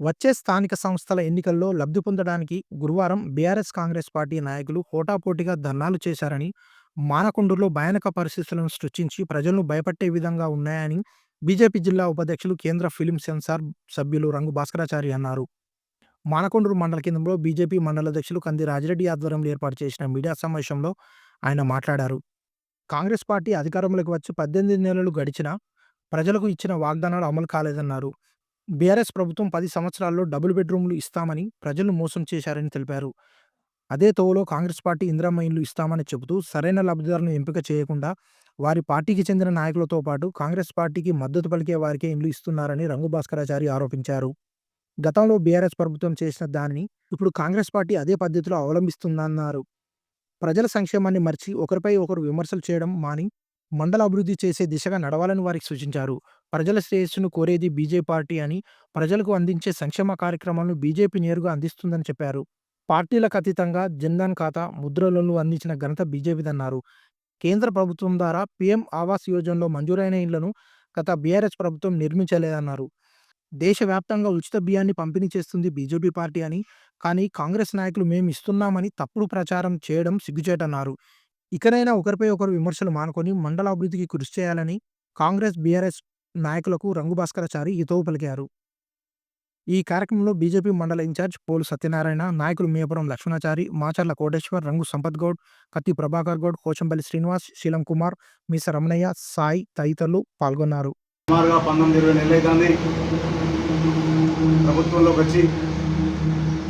వచ్చే స్థానిక సంస్థల ఎన్నికల్లో లబ్ధి పొందడానికి గురువారం బీఆర్ఎస్ కాంగ్రెస్ పార్టీ నాయకులు పోటాపోటీగా ధర్నాలు చేశారని మానకొండూరులో భయానక పరిస్థితులను సృష్టించి ప్రజలను భయపట్టే విధంగా ఉన్నాయని బీజేపీ జిల్లా ఉపాధ్యక్షులు కేంద్ర ఫిలిం సెన్సార్ సభ్యులు రంగు భాస్కరాచారి అన్నారు. మానకొండూరు మండల కేంద్రంలో బీజేపీ మండల అధ్యక్షులు కంది రాజిరెడ్డి ఆధ్వర్యంలో ఏర్పాటు చేసిన మీడియా సమావేశంలో ఆయన మాట్లాడారు. కాంగ్రెస్ పార్టీ అధికారంలోకి వచ్చి పద్దెనిమిది నెలలు గడిచినా ప్రజలకు ఇచ్చిన వాగ్దానాలు అమలు కాలేదన్నారు. బీఆర్ఎస్ ప్రభుత్వం పది సంవత్సరాల్లో డబుల్ బెడ్రూమ్లు ఇస్తామని ప్రజలను మోసం చేశారని తెలిపారు. అదే తోవలో కాంగ్రెస్ పార్టీ ఇందిరమ్మ ఇల్లు ఇస్తామని చెబుతూ సరైన లబ్ధిదారులను ఎంపిక చేయకుండా వారి పార్టీకి చెందిన నాయకులతో పాటు కాంగ్రెస్ పార్టీకి మద్దతు పలికే వారికే ఇండ్లు ఇస్తున్నారని రంగు భాస్కరాచారి ఆరోపించారు. గతంలో బీఆర్ఎస్ ప్రభుత్వం చేసిన దానిని ఇప్పుడు కాంగ్రెస్ పార్టీ అదే పద్ధతిలో అవలంబిస్తుందన్నారు. ప్రజల సంక్షేమాన్ని మర్చి ఒకరిపై ఒకరు విమర్శలు చేయడం మాని మండల అభివృద్ధి చేసే దిశగా నడవాలని వారికి సూచించారు. ప్రజల శ్రేయస్సును కోరేది బీజేపీ పార్టీ అని ప్రజలకు అందించే సంక్షేమ కార్యక్రమాలను బీజేపీ నేరుగా అందిస్తుందని చెప్పారు. పార్టీలకు అతీతంగా జన్ధన్ ఖాతా ముద్రలను అందించిన ఘనత బీజేపీదన్నారు కేంద్ర ప్రభుత్వం ద్వారా పీఎం ఆవాస్ యోజనలో మంజూరైన ఇళ్ళను గత బీఆర్ఎస్ ప్రభుత్వం నిర్మించలేదన్నారు. దేశవ్యాప్తంగా ఉచిత బియ్యాన్ని పంపిణీ చేస్తుంది బీజేపీ పార్టీ అని కానీ కాంగ్రెస్ నాయకులు మేము ఇస్తున్నామని తప్పుడు ప్రచారం చేయడం సిగ్గుచేటన్నారు. ఇకనైనా ఒకరిపై ఒకరు విమర్శలు మానుకొని మండల అభివృద్ధికి కృషి చేయాలని కాంగ్రెస్ బీఆర్ఎస్ నాయకులకు రంగు భాస్కరాచారి హితవు పలికారు. ఈ కార్యక్రమంలో బీజేపీ మండల ఇన్ఛార్జ్ పోలు సత్యనారాయణ నాయకులు మేపురం లక్ష్మణాచారి మాచర్ల కోటేశ్వర్ రంగు సంపత్ గౌడ్ కత్తి ప్రభాకర్ గౌడ్ కోచంపల్లి శ్రీనివాస్ శీలం కుమార్ మీస రమణయ్య సాయి తదితరులు పాల్గొన్నారు. సుమారుగా పంతొమ్మిది ఇరవై నెలలు అవుతుంది ప్రభుత్వంలోకి వచ్చి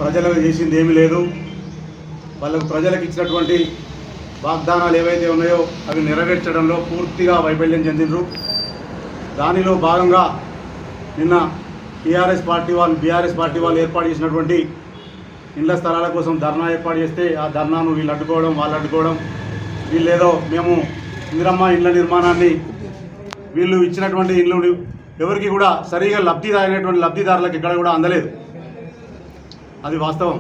ప్రజలకు చేసింది ఏమీ లేదు. వాళ్ళకు ప్రజలకు ఇచ్చినటువంటి వాగ్దానాలు ఏవైతే ఉన్నాయో అవి నెరవేర్చడంలో పూర్తిగా వైఫల్యం చెందిండ్రు. దానిలో భాగంగా నిన్న టీఆర్ఎస్ పార్టీ వాళ్ళు బీఆర్ఎస్ పార్టీ వాళ్ళు ఏర్పాటు చేసినటువంటి ఇళ్ళ స్థలాల కోసం ధర్నా ఏర్పాటు చేస్తే ఆ ధర్నాను వీళ్ళు అడ్డుకోవడం వాళ్ళు అడ్డుకోవడం వీళ్ళేదో మేము ఇందిరమ్మ ఇళ్ళ నిర్మాణాన్ని వీళ్ళు ఇచ్చినటువంటి ఇళ్ళు ఎవరికి కూడా సరిగా లబ్ధి అయినటువంటి లబ్ధిదారులకు ఇక్కడ కూడా అందలేదు. అది వాస్తవం.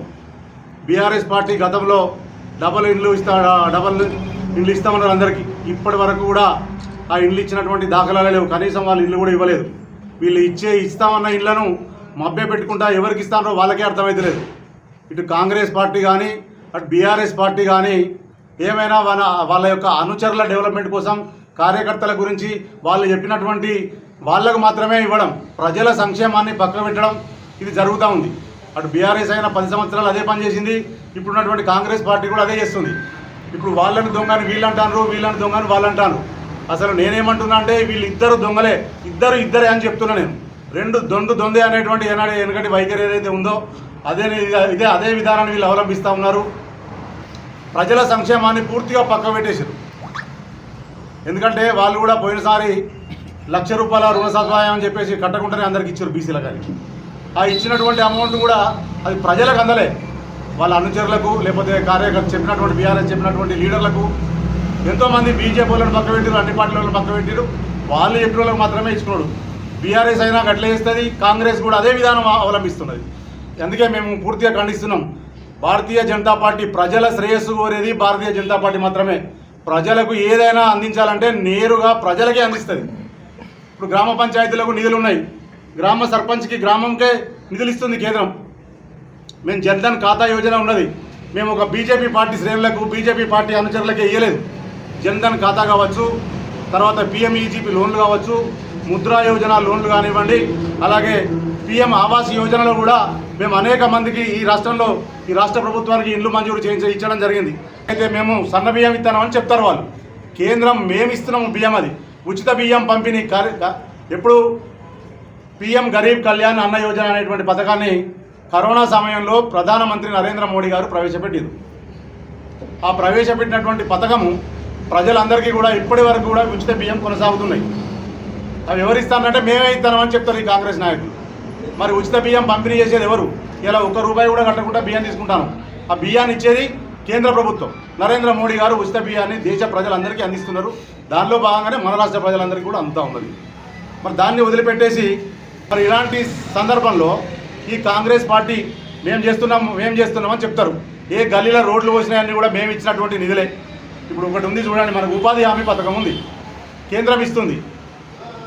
బీఆర్ఎస్ పార్టీ గతంలో డబల్ ఇండ్లు ఇస్తా డబల్ ఇండ్లు ఇస్తామన్నారు అందరికీ. ఇప్పటి వరకు కూడా ఆ ఇండ్లు ఇచ్చినటువంటి దాఖలాలు లేవు. కనీసం వాళ్ళు ఇల్లు కూడా ఇవ్వలేదు. వీళ్ళు ఇచ్చే ఇస్తామన్న ఇళ్ళను మభ్య పెట్టుకుంటా ఎవరికి ఇస్తారో వాళ్ళకే అర్థమైతలేదు ఇటు కాంగ్రెస్ పార్టీ కానీ అటు బీఆర్ఎస్ పార్టీ కానీ ఏమైనా వాళ్ళ వాళ్ళ యొక్క అనుచరుల డెవలప్మెంట్ కోసం కార్యకర్తల గురించి వాళ్ళు చెప్పినటువంటి వాళ్ళకు మాత్రమే ఇవ్వడం ప్రజల సంక్షేమాన్ని పక్కన పెట్టడం ఇది జరుగుతూ ఉంది. అటు బీఆర్ఎస్ అయినా పది సంవత్సరాలు అదే పని చేసింది ఇప్పుడున్నటువంటి కాంగ్రెస్ పార్టీ కూడా అదే చేస్తుంది. ఇప్పుడు వాళ్ళని దొంగని వీళ్ళు అంటారు వీళ్ళని దొంగని వాళ్ళు అంటారు అసలు నేనేమంటున్నా అంటే వీళ్ళు ఇద్దరు దొంగలే ఇద్దరు ఇద్దరే అని చెప్తున్నా నేను. రెండు దొండు దొందే అనేటువంటి ఏనాడు వెనకటి వైఖరి ఏదైతే ఉందో అదే ఇదే అదే విధానాన్ని వీళ్ళు అవలంబిస్తూ ఉన్నారు. ప్రజల సంక్షేమాన్ని పూర్తిగా పక్క పెట్టేశారు. ఎందుకంటే వాళ్ళు కూడా పోయినసారి లక్ష రూపాయల రుణ సదుపాయం అని చెప్పేసి కట్టకుండానే అందరికి ఇచ్చారు బీసీల కానీ ఆ ఇచ్చినటువంటి అమౌంట్ కూడా అది ప్రజలకు అందలే. వాళ్ళ అనుచరులకు లేకపోతే కార్యకర్త చెప్పినటువంటి బీఆర్ఎస్ చెప్పినటువంటి లీడర్లకు. ఎంతోమంది బీజేపీ వాళ్ళని పక్క పెట్టారు అన్ని పార్టీల వాళ్ళని పక్క పెట్టారు వాళ్ళు చెప్పిన వాళ్ళకి మాత్రమే ఇచ్చినాడు. బీఆర్ఎస్ అయినా గట్లే ఇస్తుంది కాంగ్రెస్ కూడా అదే విధానం అవలంబిస్తున్నది. అందుకే మేము పూర్తిగా ఖండిస్తున్నాం. భారతీయ జనతా పార్టీ ప్రజల శ్రేయస్సు కోరేది భారతీయ జనతా పార్టీ మాత్రమే. ప్రజలకు ఏదైనా అందించాలంటే నేరుగా ప్రజలకే అందిస్తుంది. ఇప్పుడు గ్రామ పంచాయతీలకు నిధులు ఉన్నాయి గ్రామ సర్పంచ్కి గ్రామంకే నిధులు ఇస్తుంది కేంద్రం. మేము జన్ధన్ ఖాతా యోజన ఉన్నది. మేము ఒక బీజేపీ పార్టీ శ్రేణులకు బీజేపీ పార్టీ అనుచరులకే ఇవ్వలేదు జన్ధన్ ఖాతా కావచ్చు తర్వాత పిఎంఈజీపీ లోన్లు కావచ్చు ముద్రా యోజన లోన్లు కానివ్వండి అలాగే పిఎం ఆవాస్ యోజనలో కూడా మేము అనేక మందికి ఈ రాష్ట్రంలో ఈ రాష్ట్ర ప్రభుత్వానికి ఇండ్లు మంజూరు చేయించి ఇచ్చడం జరిగింది. అయితే మేము సన్న బియ్యం ఇస్తామని చెప్తారు వాళ్ళు. కేంద్రం మేము ఇస్తున్నాము బియ్యం అది. ఉచిత బియ్యం పంపిణీ కార్య ఎప్పుడు పిఎం గరీబ్ కళ్యాణ్ అన్న యోజన అనేటువంటి పథకాన్ని కరోనా సమయంలో ప్రధానమంత్రి నరేంద్ర మోడీ గారు ప్రవేశపెట్టారు. ఆ ప్రవేశపెట్టినటువంటి పథకము ప్రజలందరికీ కూడా ఇప్పటి వరకు కూడా ఉచిత బియ్యం కొనసాగుతున్నాయి. అవి ఎవరిస్తానంటే మేమే ఇస్తామని చెప్తారు ఈ కాంగ్రెస్ నాయకులు. మరి ఉచిత బియ్యం పంపిణీ చేసేది ఎవరు? ఇలా ఒక్క రూపాయి కూడా కట్టకుండా బియ్యం తీసుకుంటాను. ఆ బియ్యాన్ని ఇచ్చేది కేంద్ర ప్రభుత్వం. నరేంద్ర మోడీ గారు ఉచిత బియ్యాన్ని దేశ ప్రజలందరికీ అందిస్తున్నారు. దానిలో భాగంగానే మన రాష్ట్ర ప్రజలందరికీ కూడా అందుతూ ఉన్నది. మరి దాన్ని వదిలిపెట్టేసి మరి ఇలాంటి సందర్భంలో ఈ కాంగ్రెస్ పార్టీ మేము చేస్తున్నాం మేము చేస్తున్నామని చెప్తారు. ఏ గల్లీలో రోడ్లు పోసినాయని కూడా మేము ఇచ్చినటువంటి నిధులే. ఇప్పుడు ఒకటి ఉంది చూడండి మనకు ఉపాధి హామీ పథకం ఉంది. కేంద్రం ఇస్తుంది.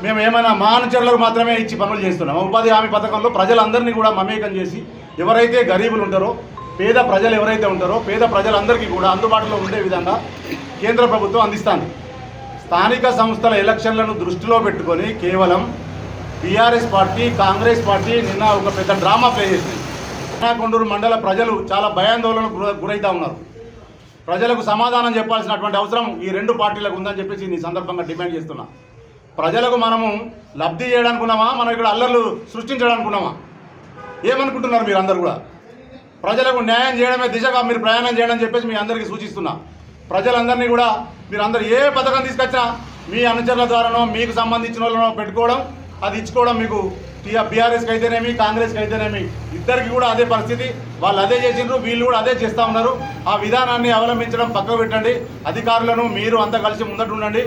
మేము ఏమైనా మా అనుచరులకు మాత్రమే ఇచ్చి పనులు చేస్తున్నాం. ఉపాధి హామీ పథకంలో ప్రజలందరినీ కూడా మమేకం చేసి ఎవరైతే గరీబులు ఉంటారో పేద ప్రజలు ఎవరైతే ఉంటారో పేద ప్రజలందరికీ కూడా అందుబాటులో ఉండే విధంగా కేంద్ర ప్రభుత్వం అందిస్తుంది. స్థానిక సంస్థల ఎలక్షన్లను దృష్టిలో పెట్టుకొని కేవలం బీఆర్ఎస్ పార్టీ కాంగ్రెస్ పార్టీ నిన్న ఒక పెద్ద డ్రామా ప్లే చేసింది. కొండూరు మండల ప్రజలు చాలా భయాందోళనకు గుర గురవుతా ఉన్నారు. ప్రజలకు సమాధానం చెప్పాల్సినటువంటి అవసరం ఈ రెండు పార్టీలకు ఉందని చెప్పేసి ఈ సందర్భంగా డిమాండ్ చేస్తున్నా. ప్రజలకు మనము లబ్ధి చేయడానుకున్నామా? మనం ఇక్కడ అల్లర్లు సృష్టించడానుకున్నామా? ఏమనుకుంటున్నారు మీరు అందరు కూడా? ప్రజలకు న్యాయం చేయడమే దిశగా మీరు ప్రయాణం చేయడం చెప్పేసి మీ అందరికీ సూచిస్తున్నా. ప్రజలందరినీ కూడా మీరు అందరు ఏ పథకం తీసుకొచ్చినా మీ అనుచరుల ద్వారానో మీకు సంబంధించిన వాళ్ళనో పెట్టుకోవడం అది ఇచ్చుకోవడం మీకు బీఆర్ఎస్కి అయితేనేమి కాంగ్రెస్కి అయితేనేమి ఇద్దరికి కూడా అదే పరిస్థితి. వాళ్ళు అదే చేసిండ్రు వీళ్ళు కూడా అదే చేస్తూ ఉన్నారు. ఆ విధానాన్ని అవలంబించడం పక్కకు పెట్టండి. అధికారులను మీరు అంతా కలిసి ముందట ఉండండి.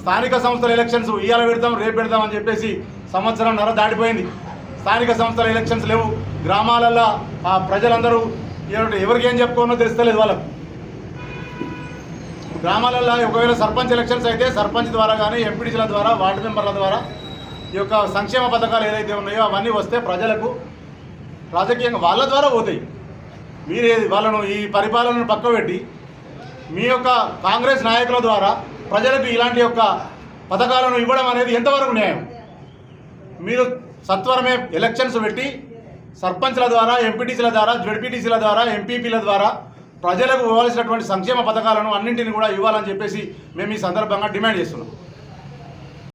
స్థానిక సంస్థల ఎలక్షన్స్ ఇవాళ పెడతాం రేపు పెడతాం అని చెప్పేసి సంవత్సరం నర దాటిపోయింది. స్థానిక సంస్థల ఎలక్షన్స్ లేవు. గ్రామాలలో ఆ ప్రజలందరూ ఎవరికి ఏం చెప్పుకోనో తెలుస్తలేదు వాళ్ళకు. గ్రామాలలో ఒకవేళ సర్పంచ్ ఎలక్షన్స్ అయితే సర్పంచ్ ద్వారా కానీ ఎంపీడీసీల ద్వారా వార్డు మెంబర్ల ద్వారా ఈ యొక్క సంక్షేమ పథకాలు ఏదైతే ఉన్నాయో అవన్నీ వస్తే ప్రజలకు రాజకీయంగా వాళ్ళ ద్వారా పోతాయి. మీరు వాళ్ళను ఈ పరిపాలనను పక్కబెట్టి మీ యొక్క కాంగ్రెస్ నాయకుల ద్వారా ప్రజలకు ఇలాంటి యొక్క పథకాలను ఇవ్వడం అనేది ఎంతవరకు న్యాయం? మీరు సత్వరమే ఎలక్షన్స్ పెట్టి సర్పంచ్ల ద్వారా ఎంపీటీసీల ద్వారా జడ్పీటీసీల ద్వారా ఎంపీపీల ద్వారా ప్రజలకు ఇవ్వాల్సినటువంటి సంక్షేమ పథకాలను అన్నింటిని కూడా ఇవ్వాలని చెప్పేసి మేము ఈ సందర్భంగా డిమాండ్ చేస్తున్నాం.